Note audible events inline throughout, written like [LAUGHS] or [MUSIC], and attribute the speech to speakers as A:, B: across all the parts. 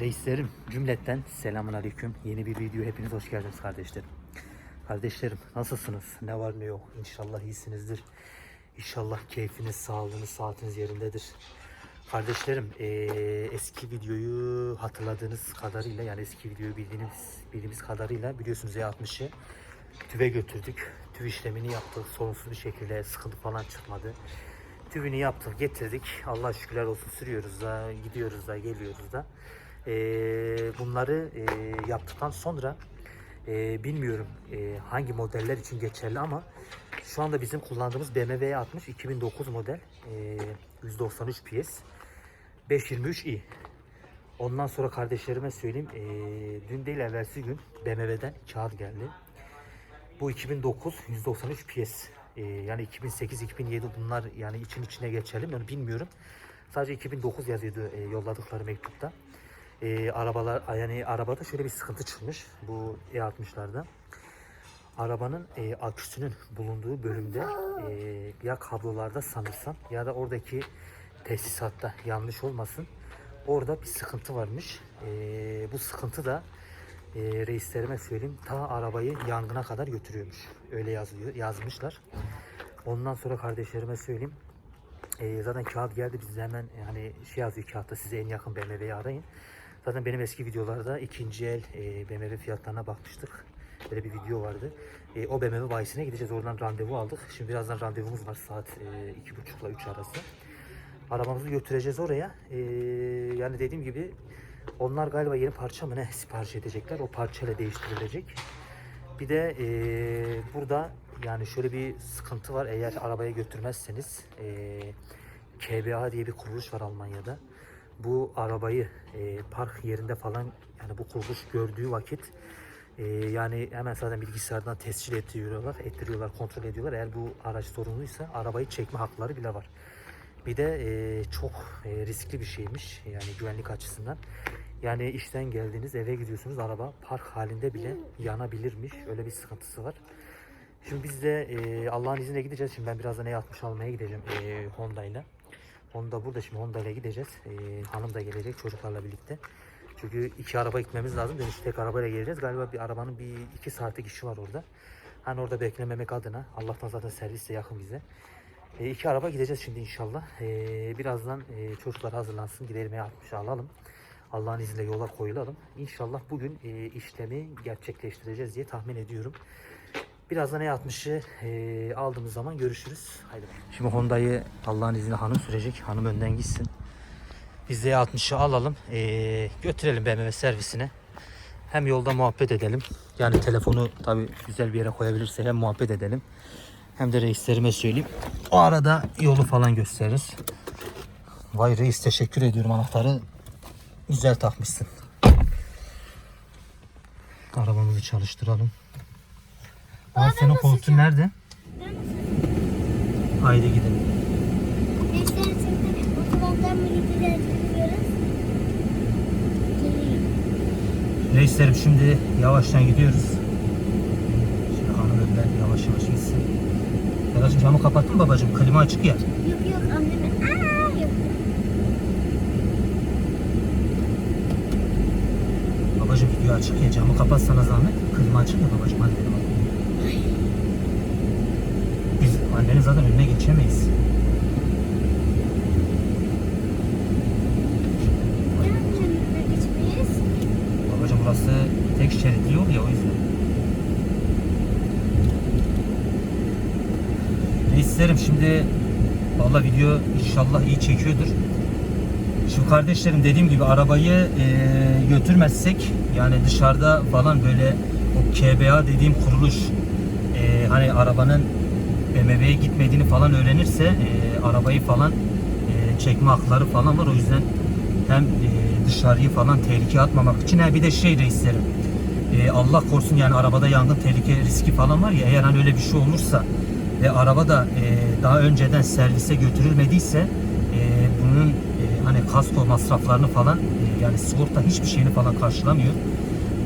A: Reislerim cümletten selamun aleyküm. Yeni bir video hepiniz hoş geldiniz kardeşlerim. Kardeşlerim nasılsınız? Ne var ne yok? İnşallah iyisinizdir. İnşallah keyfiniz, sağlığınız, saatiniz yerindedir. Kardeşlerim eee, eski videoyu hatırladığınız kadarıyla yani eski videoyu bildiğiniz bildiğimiz kadarıyla biliyorsunuz E60'ı tüve götürdük. Tüv işlemini yaptık. Sorunsuz bir şekilde sıkıntı falan çıkmadı. Tüvünü yaptık, getirdik. Allah şükürler olsun sürüyoruz da, gidiyoruz da, geliyoruz da. Ee, bunları e, yaptıktan sonra e, bilmiyorum e, hangi modeller için geçerli ama şu anda bizim kullandığımız BMW 60 2009 model e, 193 PS 523i. Ondan sonra kardeşlerime söyleyeyim. e, dün değil evvelsi gün BMW'den kağıt geldi. Bu 2009 193 PS. Ee, yani 2008 2007 bunlar yani için içine geçelim onu bilmiyorum. Sadece 2009 yazıyordu e, yolladıkları mektupta. Ee, arabalar yani arabada şöyle bir sıkıntı çıkmış bu E60'larda. Arabanın e, aküsünün bulunduğu bölümde e, ya kablolarda sanırsam ya da oradaki tesisatta yanlış olmasın. Orada bir sıkıntı varmış. E, bu sıkıntı da e, reislerime söyleyeyim ta arabayı yangına kadar götürüyormuş. Öyle yazıyor, yazmışlar. Ondan sonra kardeşlerime söyleyeyim. E, zaten kağıt geldi biz hemen yani şey yazıyor kağıtta size en yakın BMW'yi arayın. Zaten benim eski videolarda ikinci el e, BMW fiyatlarına bakmıştık. Böyle bir video vardı. E, o BMW bayisine gideceğiz. Oradan randevu aldık. Şimdi birazdan randevumuz var saat e, iki buçukla üç arası. Arabamızı götüreceğiz oraya. E, yani dediğim gibi onlar galiba yeni parça mı ne sipariş edecekler. O parçayla değiştirilecek. Bir de eee, burada yani şöyle bir sıkıntı var. Eğer arabaya götürmezseniz eee KBA diye bir kuruluş var Almanya'da. Bu arabayı eee, park yerinde falan yani bu kuruluş gördüğü vakit eee, yani hemen zaten bilgisayardan tescil ettiriyorlar, ettiriyorlar, kontrol ediyorlar. Eğer bu araç sorunluysa arabayı çekme hakları bile var. Bir de e, çok e, riskli bir şeymiş yani güvenlik açısından. Yani işten geldiğiniz eve gidiyorsunuz araba park halinde bile yanabilirmiş. Öyle bir sıkıntısı var. Şimdi biz de e, Allah'ın izniyle gideceğiz. Şimdi ben birazdan E60 almaya gideceğim e, Honda ile. Honda burada şimdi Honda ile gideceğiz. E, hanım da gelecek çocuklarla birlikte. Çünkü iki araba gitmemiz lazım. Dönüş tek arabayla geleceğiz. Galiba bir arabanın bir iki saatlik işi var orada. Hani orada beklememek adına. Allah'tan zaten servis de yakın bize. E, iki araba gideceğiz şimdi inşallah. E, birazdan e, çocuklar hazırlansın. Gidelim E60 alalım. Allah'ın izniyle yola koyulalım. İnşallah bugün e, işlemi gerçekleştireceğiz diye tahmin ediyorum. Birazdan E60'ı e, aldığımız zaman görüşürüz. Haydi. Şimdi Honda'yı Allah'ın izniyle hanım sürecek. Hanım önden gitsin. Biz de E60'ı alalım. E, götürelim BMW servisine. Hem yolda muhabbet edelim. Yani telefonu tabi güzel bir yere koyabilirse hem muhabbet edelim. Hem de reislerime söyleyeyim. O arada yolu falan gösteririz. Vay reis teşekkür ediyorum anahtarı. Güzel takmışsın. Arabamızı çalıştıralım. Aa, senin koltuğun nerede? Haydi gidelim.
B: Geleyim.
A: Reislerim şimdi yavaştan gidiyoruz. Şimdi hanım önden yavaş yavaş gitsin. Yaracığım camı kapattın babacığım? Klima açık ya.
B: Yok yok annemin. Aa yok.
A: Babacığım video açık ya camı kapat sana zahmet. Klima açık ya babacığım hadi benim annenin zaten önüne geçemeyiz. Babacığım burası tek şeritli yol ya o yüzden. Reislerim şimdi valla video inşallah iyi çekiyordur. Şimdi kardeşlerim dediğim gibi arabayı e, götürmezsek yani dışarıda falan böyle o KBA dediğim kuruluş e, hani arabanın BMW'ye gitmediğini falan öğrenirse e, arabayı falan e, çekme hakları falan var. O yüzden hem e, dışarıyı falan tehlikeye atmamak için ha bir de şey reislerim e, Allah korusun yani arabada yangın tehlike riski falan var ya eğer hani öyle bir şey olursa ve araba da e, daha önceden servise götürülmediyse e, bunun e, hani kasko masraflarını falan e, yani sigorta hiçbir şeyini falan karşılamıyor.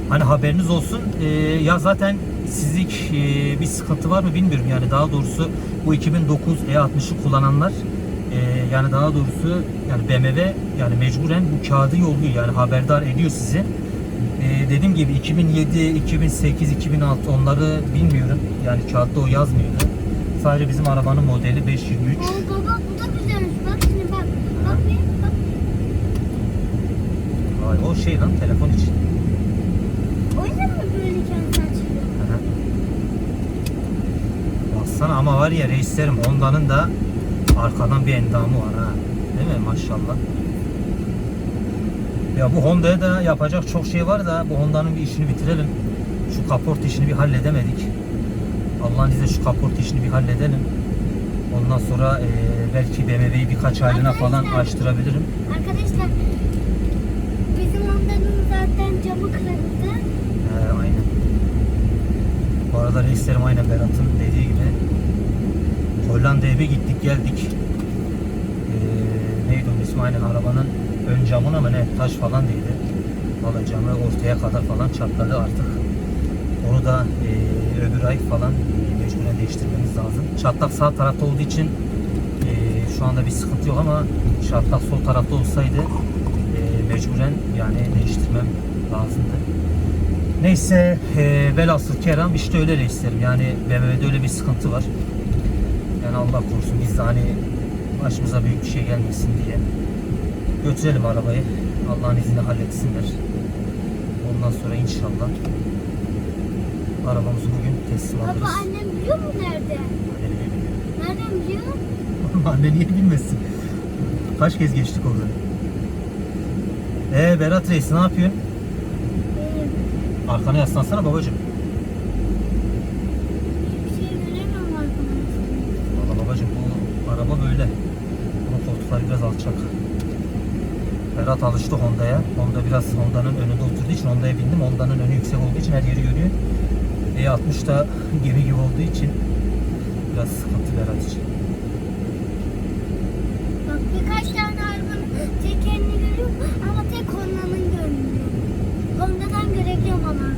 A: Hani haberiniz olsun. E, ya zaten sizlik e, bir sıkıntı var mı bilmiyorum. Yani daha doğrusu bu 2009 E60'ı kullananlar Ee, yani daha doğrusu yani BMW yani mecburen bu kağıdı yolluyor yani haberdar ediyor sizi. Ee, dediğim gibi 2007, 2008, 2006 onları bilmiyorum. Yani kağıtta o yazmıyordu. Sadece bizim arabanın modeli 523.
B: Oo baba bu da güzelmiş. Bak şimdi bak. Bak bak.
A: Vay, o şey lan telefon için.
B: O yüzden mi böyle kendi açılıyor?
A: Aha. Baksana ama var ya reislerim Honda'nın da arkadan bir endamı var ha. Değil mi maşallah. Ya bu Honda'ya da yapacak çok şey var da bu Honda'nın bir işini bitirelim. Şu kaport işini bir halledemedik. Allah'ın izniyle şu kaport işini bir halledelim. Ondan sonra eee, belki BMW'yi birkaç aylığına falan açtırabilirim.
B: Arkadaşlar bizim ondanın zaten camı kırıldı.
A: He, aynen. Bu arada reislerim aynen gibi Hollanda'ya bir gittik geldik. Ee, neydi onun ismi aynen arabanın ön camına mı ne taş falan değdi. Valla camı ortaya kadar falan çatladı artık. Onu da e, öbür ay falan e, mecburen değiştirmemiz lazım. Çatlak sağ tarafta olduğu için e, şu anda bir sıkıntı yok ama çatlak sol tarafta olsaydı e, mecburen yani değiştirmem lazımdı. Neyse e, velhasıl keram işte öyle reislerim. Yani BMW'de öyle bir sıkıntı var. Yani Allah korusun biz de hani başımıza büyük bir şey gelmesin diye götürelim arabayı. Allah'ın izniyle halletsinler. Ondan sonra inşallah arabamızı bugün teslim
B: Baba
A: alırız.
B: annem biliyor mu nerede?
A: Anneni de biliyor.
B: Nereden biliyor? [LAUGHS]
A: Anne niye bilmesin? Kaç kez geçtik orada. Ee Berat Reis ne yapıyorsun?
B: Ee,
A: Arkana yaslansana babacığım.
B: bir şey göremiyorum arkadaşlar.
A: Valla babacığım bu araba böyle. Bunun koltukları biraz alçak. Berat alıştı Honda'ya. Honda biraz Honda'nın önünde oturduğu için Honda'ya bindim. Honda'nın önü yüksek olduğu için her yeri görüyor. E60 da gemi gibi olduğu için biraz sıkıntı Berat için.
B: Bak birkaç tane arabanın tekerini görüyorum ama tek Honda'nın görünmüyor. Honda'dan görebiliyorum ama.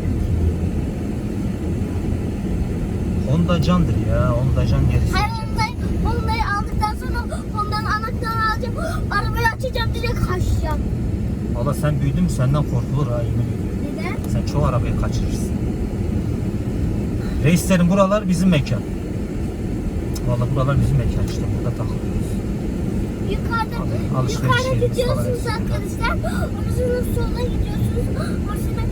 A: Honda candır ya. Honda can gerisi.
B: Hayır Honda'yı, Honda'yı aldıktan sonra Honda'nın anahtarını alacağım. Arabayı açacağım direkt kaçacağım.
A: Valla sen büyüdün mü senden korkulur ha yemin ediyorum.
B: Neden?
A: Sen çoğu arabayı kaçırırsın. Reislerin buralar bizim mekan. Valla buralar bizim mekan işte burada takılıyoruz.
B: Yukarıda,
A: Al- alışveriş
B: yukarıda
A: yerimiz
B: gidiyorsunuz arkadaşlar. Ondan sonra sola gidiyorsunuz. Ondan sonra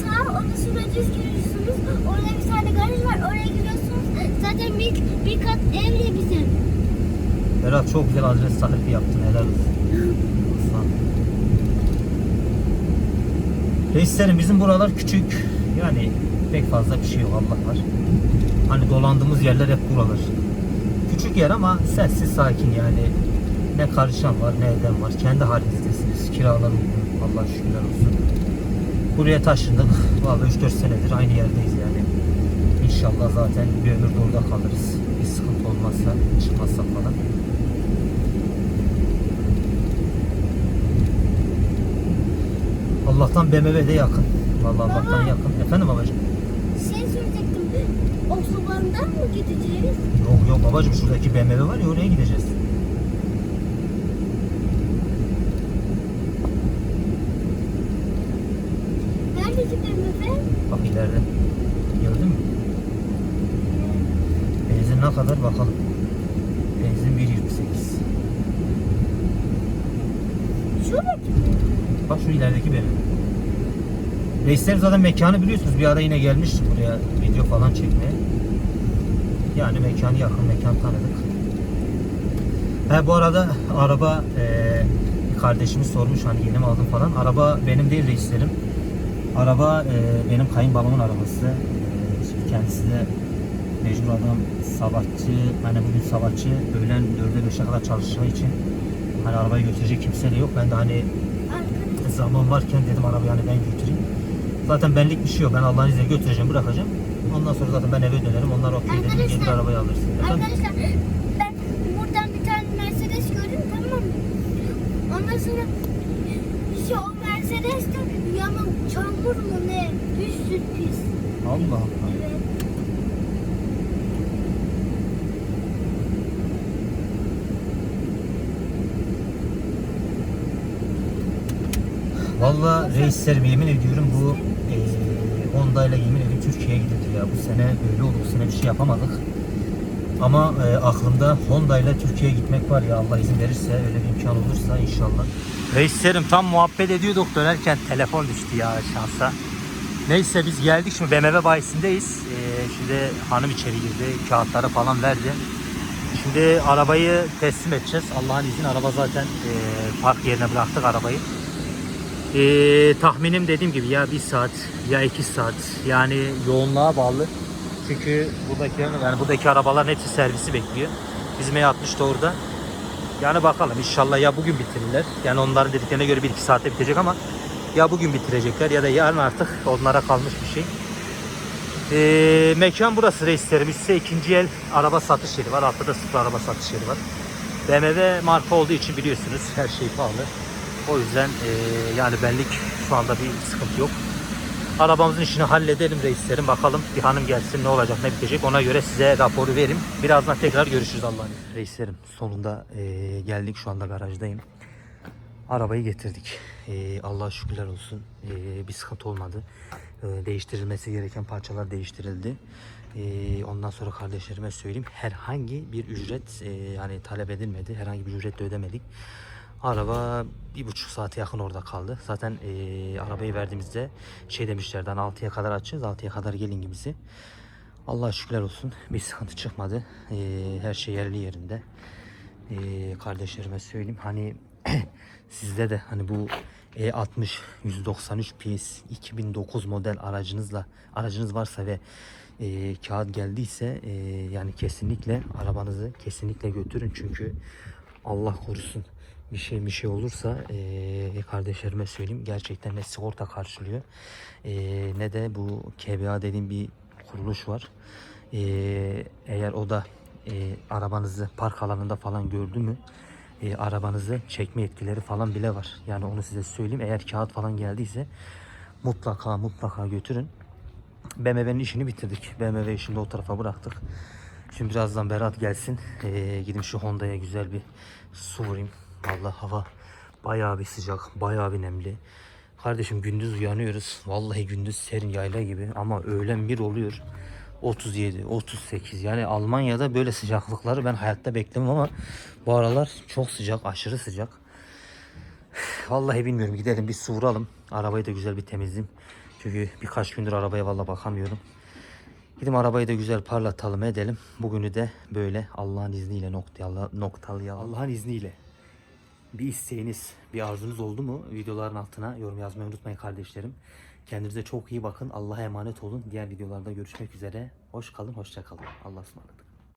B: sağ, ondan sonra düz giriyorsunuz. Orada bir tane garaj var. Oraya giriyorsunuz. Zaten bir, bir kat ev de bizim.
A: Berat çok güzel adres sahibi yaptın helal olsun. [LAUGHS] Reislerim bizim buralar küçük. Yani pek fazla bir şey yok Allah var. Hani dolandığımız yerler hep buralar. Küçük yer ama sessiz sakin yani. Ne karışan var ne eden var. Kendi halinizdesiniz. Kiralar uygun. Allah şükürler olsun. Buraya taşındık. Vallahi 3-4 senedir aynı yerdeyiz yani. İnşallah zaten bir ömür de orada kalırız. Bir sıkıntı olmazsa, çıkmazsa falan. Allah'tan BMW de yakın. Vallahi Allah'tan
B: Baba.
A: yakın. Efendim babacığım?
B: Şey soracaktım. Otobandan mı gideceğiz?
A: Yok yok babacığım şuradaki BMW var ya oraya gideceğiz.
B: Nerede gidelim efendim?
A: Bak ileride. Gördün mü? Benzin ne kadar bakalım. Benzin 1.28.
B: Şuradaki mi?
A: Bak şu ilerideki benim. Reisler zaten mekanı biliyorsunuz. Bir ara yine gelmiştik buraya video falan çekmeye. Yani mekanı yakın mekan tanıdık. He bu arada araba bir kardeşimiz sormuş hani yeni mi aldın falan. Araba benim değil reislerim. Araba eee, benim kayınbabamın arabası. Eee, şimdi kendisi de mecbur adam sabahçı, hani bugün sabahçı öğlen 4'e 5'e kadar çalışacağı için hani arabayı götürecek kimse de yok. Ben de hani zaman varken dedim arabayı hani ben götüreyim. Zaten benlik bir şey yok. Ben Allah'ın izniyle götüreceğim, bırakacağım. Ondan sonra zaten ben eve dönerim. Onlar okey dedi.
B: Yeni
A: arabayı alırsın.
B: Arkadaşlar ben buradan bir tane Mercedes gördüm tamam mı? Ondan sonra işte o Mercedes de yamuk çamur mu ne? Bir sürü pis.
A: Allah Allah.
B: Evet.
A: Valla reislerim yemin ediyorum bu Honda ile yemin ediyorum Türkiye'ye gidildi ya. Bu sene öyle oldu. Bu sene bir şey yapamadık. Ama e, aklımda Honda ile Türkiye'ye gitmek var ya Allah izin verirse öyle bir imkan olursa inşallah. Reislerim tam muhabbet ediyorduk dönerken telefon düştü ya şansa. Neyse biz geldik şimdi BMW bayisindeyiz. Ee, şimdi hanım içeri girdi. Kağıtları falan verdi. Şimdi arabayı teslim edeceğiz. Allah'ın izniyle araba zaten e, park yerine bıraktık arabayı. Ee, tahminim dediğim gibi ya bir saat ya iki saat yani yoğunluğa bağlı. Çünkü buradaki yani buradaki arabaların hepsi servisi bekliyor. Bizim E60 da orada. Yani bakalım inşallah ya bugün bitirirler. Yani onların dediklerine göre 1-2 saatte bitecek ama ya bugün bitirecekler ya da yarın artık onlara kalmış bir şey. Ee, mekan burası reislerim. Üstte ikinci el araba satış yeri var. Altta da sıfır araba satış yeri var. BMW marka olduğu için biliyorsunuz her şey pahalı. O yüzden ee, yani benlik şu anda bir sıkıntı yok. Arabamızın işini halledelim reislerim. Bakalım bir hanım gelsin ne olacak ne bitecek. Ona göre size raporu verim. Birazdan tekrar görüşürüz Allah'ın. Reislerim sonunda ee, geldik. Şu anda garajdayım. Arabayı getirdik. Ee, Allah'a şükürler olsun. Ee, bir sıkıntı olmadı. Ee, değiştirilmesi gereken parçalar değiştirildi. Ee, ondan sonra kardeşlerime söyleyeyim. Herhangi bir ücret e, yani talep edilmedi. Herhangi bir ücret de ödemedik. Araba bir buçuk saate yakın orada kaldı. Zaten e, arabayı verdiğimizde şey demişlerdi hani 6'ya kadar açacağız 6'ya kadar gelin gibisi. Allah'a şükürler olsun bir sıkıntı çıkmadı. Ee, her şey yerli yerinde. Ee, kardeşlerime söyleyeyim hani [CLEARS THROAT] sizde de hani bu E60 193 PS 2009 model aracınızla aracınız varsa ve e, kağıt geldiyse e, yani kesinlikle arabanızı kesinlikle götürün çünkü Allah korusun bir şey bir şey olursa e, kardeşlerime söyleyeyim gerçekten ne sigorta karşılıyor e, ne de bu KBA dediğim bir kuruluş var. E, eğer o da e, arabanızı park alanında falan gördü mü e, arabanızı çekme yetkileri falan bile var. Yani onu size söyleyeyim. Eğer kağıt falan geldiyse mutlaka mutlaka götürün. BMW'nin işini bitirdik. BMW de o tarafa bıraktık. Şimdi birazdan Berat gelsin. E, gidin şu Honda'ya güzel bir su vurayım. Vallahi hava bayağı bir sıcak, bayağı bir nemli. Kardeşim gündüz uyanıyoruz. Vallahi gündüz serin yayla gibi ama öğlen bir oluyor. 37, 38 yani Almanya'da böyle sıcaklıkları ben hayatta beklemem ama bu aralar çok sıcak, aşırı sıcak. Vallahi bilmiyorum gidelim bir su vuralım. Arabayı da güzel bir temizleyeyim. Çünkü birkaç gündür arabaya vallahi bakamıyorum. Gidelim arabayı da güzel parlatalım edelim. Bugünü de böyle Allah'ın izniyle noktala, noktalayalım. Allah'ın izniyle. Bir isteğiniz, bir arzunuz oldu mu? Videoların altına yorum yazmayı unutmayın kardeşlerim. Kendinize çok iyi bakın. Allah'a emanet olun. Diğer videolarda görüşmek üzere. Hoş kalın, hoşça kalın. Allah'a ısmarladık.